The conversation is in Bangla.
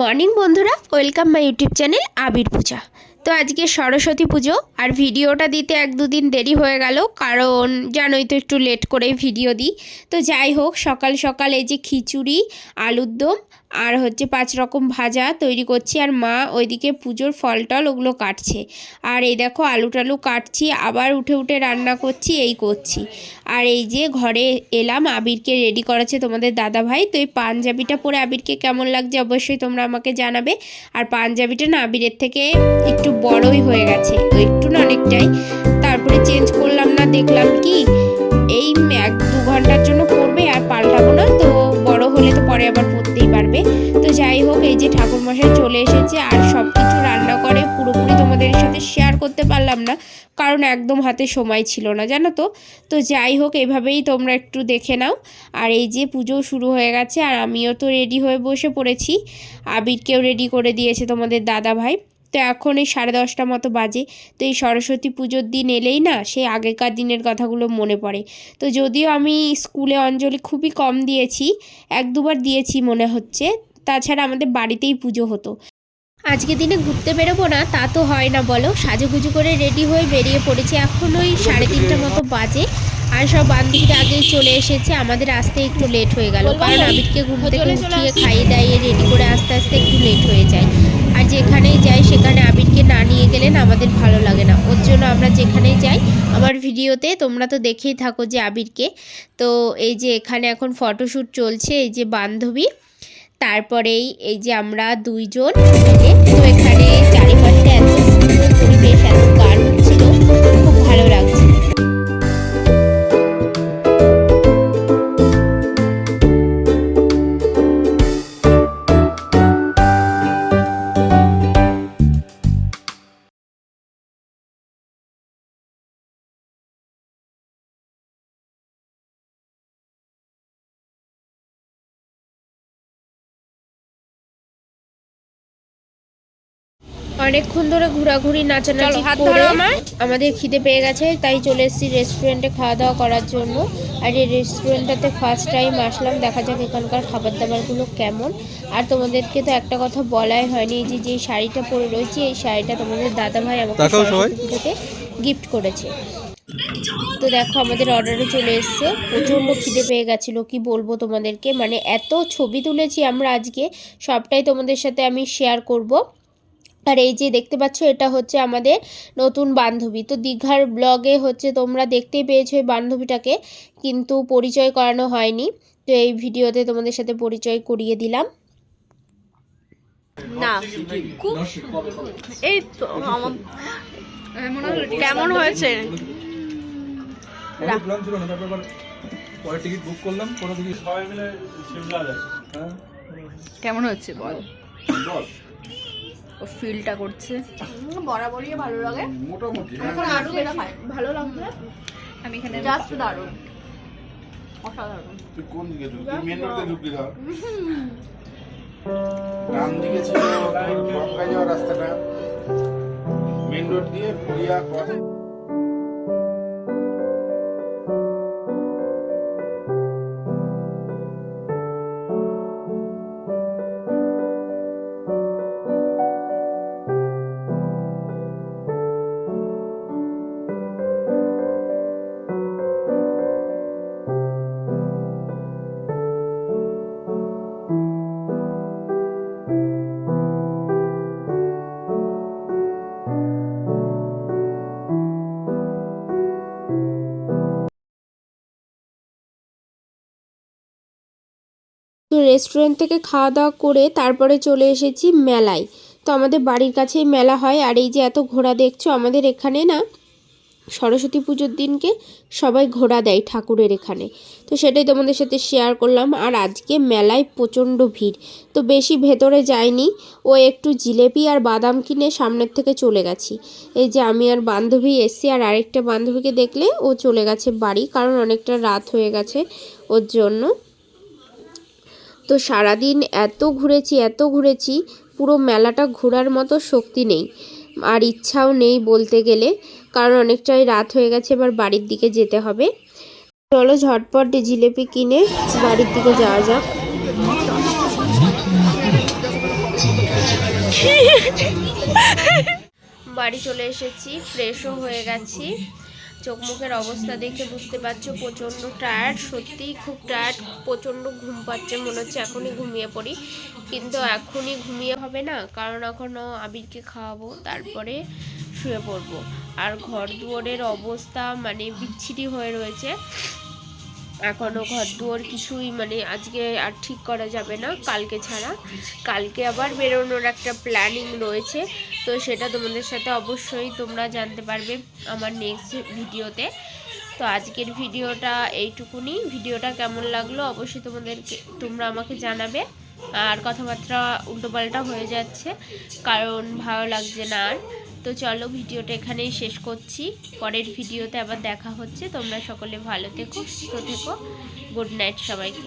মর্নিং বন্ধুরা, welcome my YouTube channel Abir Puja. তো আজকে সরস্বতী পুজো, আর ভিডিওটা দিতে এক দুদিন দেরি হয়ে গেল, কারণ জানোই তো একটু লেট করে ভিডিও দিই। তো যাই হোক, সকাল সকাল এই যে খিচুড়ি, আলুর দম আর হচ্ছে পাঁচ রকম ভাজা তৈরি করছি আর মা ওইদিকে পুজোর ফল টল ওগুলো কাটছে। আর এই দেখো আলু টালু কাটছি, আবার উঠে উঠে রান্না করছি, এই করছি। আর এই যে ঘরে এলাম, আবিরকে রেডি করাচ্ছে তোমাদের দাদা ভাই তো এই পাঞ্জাবিটা পরে আবিরকে কেমন লাগছে অবশ্যই তোমরা আমাকে জানাবে। আর পাঞ্জাবিটা না আবিরের থেকে একটু বড়ই হয়ে গেছে একটু না অনেকটাই। তারপরে চেঞ্জ করলাম না, দেখলাম কি এই এক দু ঘণ্টার জন্য পারলাম না, কারণ একদম হাতে সময় ছিল না, জানো তো? তো যাই হোক, এভাবেই তোমরা একটু দেখে নাও। আর এই যে পুজো শুরু হয়ে গেছে, আর আমিও তো রেডি হয়ে বসে পড়েছি। আবিরকেও রেডি করে দিয়েছে তোমাদের দাদা ভাই। তো এখন এই সাড়ে দশটা মতো বাজে, তো এই সরস্বতী পুজোর দিন এলেই না, সেই আগেকার দিনের কথাগুলো মনে পড়ে। তো যদিও আমি স্কুলে অঞ্জলি খুবই কম দিয়েছি, এক দুবার দিয়েছি মনে হচ্ছে, তাছাড়া আমাদের বাড়িতেই পুজো হতো। আজকে দিনে ঘুরতে বেরোবো না তা তো হয় না বলো। সাজুগুজু করে রেডি হয়ে বেরিয়ে পড়েছি এখন ওই সাড়ে তিনটা মতো বাজে। আর সব বান্ধবীরা আগেই চলে এসেছে আমাদের আসতে একটু লেট হয়ে গেল। কারণ আবিরকে ঘুম থেকে উঠিয়ে খাইয়ে দাইয়ে রেডি করে আস্তে আস্তে একটু লেট হয়ে যায়। আর যেখানেই যাই সেখানে আবিরকে না নিয়ে গেলে না আমাদের ভালো লাগে না। ওর জন্য আমরা যেখানেই যাই আমার ভিডিওতে তোমরা তো দেখেই থাকো যে আবিরকে তো এই যে এখানে এখন ফটোশ্যুট চলছে এই যে বান্ধবী। তারপরেই এই যে আমরা দুইজন তো এখানে চারিপাশে এত সুন্দর পরিবেশ, এত গান হচ্ছিল খুব ভালো লাগছে। অনেকক্ষণ ধরে ঘোরাঘুরি নাচানাচি করে আমাদের খিদে পেয়ে গেছে তাই চলে এসেছি রেস্টুরেন্টে খাওয়া দাওয়া করার জন্য। আর এই রেস্টুরেন্টটাতে ফার্স্ট টাইম আসলাম দেখা যাক এখানকার খাবার দাবারগুলো কেমন। আর তোমাদেরকে তো একটা কথা বলাই হয়নি এই যে যে শাড়িটা পরে রয়েছে এই শাড়িটা তোমাদের দাদা ভাই আমাকে পুজোতে গিফট করেছে। তো দেখো আমাদের অর্ডারে চলে এসছে। প্রচণ্ড খিদে পেয়ে গেছিল কি বলব তোমাদেরকে? মানে এত ছবি তুলেছি আমরা আজকে সবটাই তোমাদের সাথে আমি শেয়ার করব। আর এই যে দেখতে পাচ্ছ এটা হচ্ছে আমাদের নতুন বান্ধবী। তো দীঘার ব্লগে হচ্ছে তোমরা দেখতেই পেয়েছ এই বান্ধবীটাকে কিন্তু পরিচয় করানো হয়নি। তো এই ভিডিওতে তোমাদের সাথে পরিচয় করিয়ে দিলাম। না খুব এই তো কেমন হয়েছে? টিকিট বুক করলাম সবাই মিলে হ্যাঁ। কেমন হচ্ছে বল? বল। ও ফিলটা করছে। বরাবরই ভালো লাগে। মোটামুটি এখন আরও বেশি ভালো লাগছে। আমি এখানে জাস্ট দারুণ অসাধারণ। তুই কোন দিকে ঢুকলি? তুই মেন রোডে ঢুকলি ধর। ডান দিকে ছিল গঙ্গা যাওয়ার রাস্তাটা। মেন রোড দিয়ে পুরিয়া ক্রস রেস্টুরেন্ট থেকে খাওয়া দাওয়া করে তারপরে চলে এসেছি মেলায়। তো আমাদের বাড়ির কাছেই মেলা হয়। আর এই যে এত ঘোড়া দেখছ, আমাদের এখানে না সরস্বতী পুজোর দিনকে সবাই ঘোড়া দেয় ঠাকুরের এখানে। তো সেটাই তোমাদের সাথে শেয়ার করলাম। আর আজকে মেলায় প্রচণ্ড ভিড়। তো বেশি ভেতরে যায়নি ও একটু জিলেপি আর বাদাম কিনে সামনের থেকে চলে গেছি। এই যে আমি আর বান্ধবী এসছি, আর আরেকটা বান্ধবীকে দেখলে ও চলে গেছে বাড়ি, কারণ অনেকটা রাত হয়ে গেছে ওর জন্য। তো সারাদিন এত ঘুরেছি এত ঘুরেছি, পুরো মেলাটা ঘোরার মতো শক্তি নেই। আর ইচ্ছাও নেই বলতে গেলে, কারণ অনেকটাই রাত হয়ে গেছে, এবার বাড়ির দিকে যেতে হবে। চলো ঝটপট জিলেপি কিনে বাড়ির দিকে যাওয়া যাক। বাড়ি চলে এসেছি, ফ্রেশও হয়ে গেছি। চোখ মুখের অবস্থা দেখে বুঝতে পারছ, প্রচণ্ড টায়ার্ড সত্যিই খুব টায়ার্ড প্রচণ্ড ঘুম পাচ্ছে মনে হচ্ছে এখনই ঘুমিয়ে পড়ি। কিন্তু এখনই ঘুমিয়ে হবে না, কারণ এখনও আবিরকে খাওয়াবো, তারপরে শুয়ে পড়ব। আর ঘর দুয়ারের অবস্থা মানে বিচ্ছিরি হয়ে রয়েছে। এখনও ঘর দুয়ার কিছুই মানে আজকে আর ঠিক করা যাবে না, কালকে ছাড়া। কালকে আবার বেরোনোর একটা প্ল্যানিং রয়েছে, তো সেটা তোমাদের সাথে অবশ্যই তোমরা জানতে পারবে আমার নেক্সট ভিডিওতে। তো আজকের ভিডিওটা এইটুকুনি। ভিডিওটা কেমন লাগল অবশ্যই তোমাদেরকে, তোমরা আমাকে জানাবে। আর কথাবার্তা উল্টোপাল্টা হয়ে যাচ্ছে, কারণ ভালো লাগছে না আর। তো চলো ভিডিওটা এখানেই শেষ করছি। পরের ভিডিওতে আবার দেখা হচ্ছে। তোমরা সকলে ভালো থেকো, সুস্থ থেকো। গুড নাইট সবাইকে।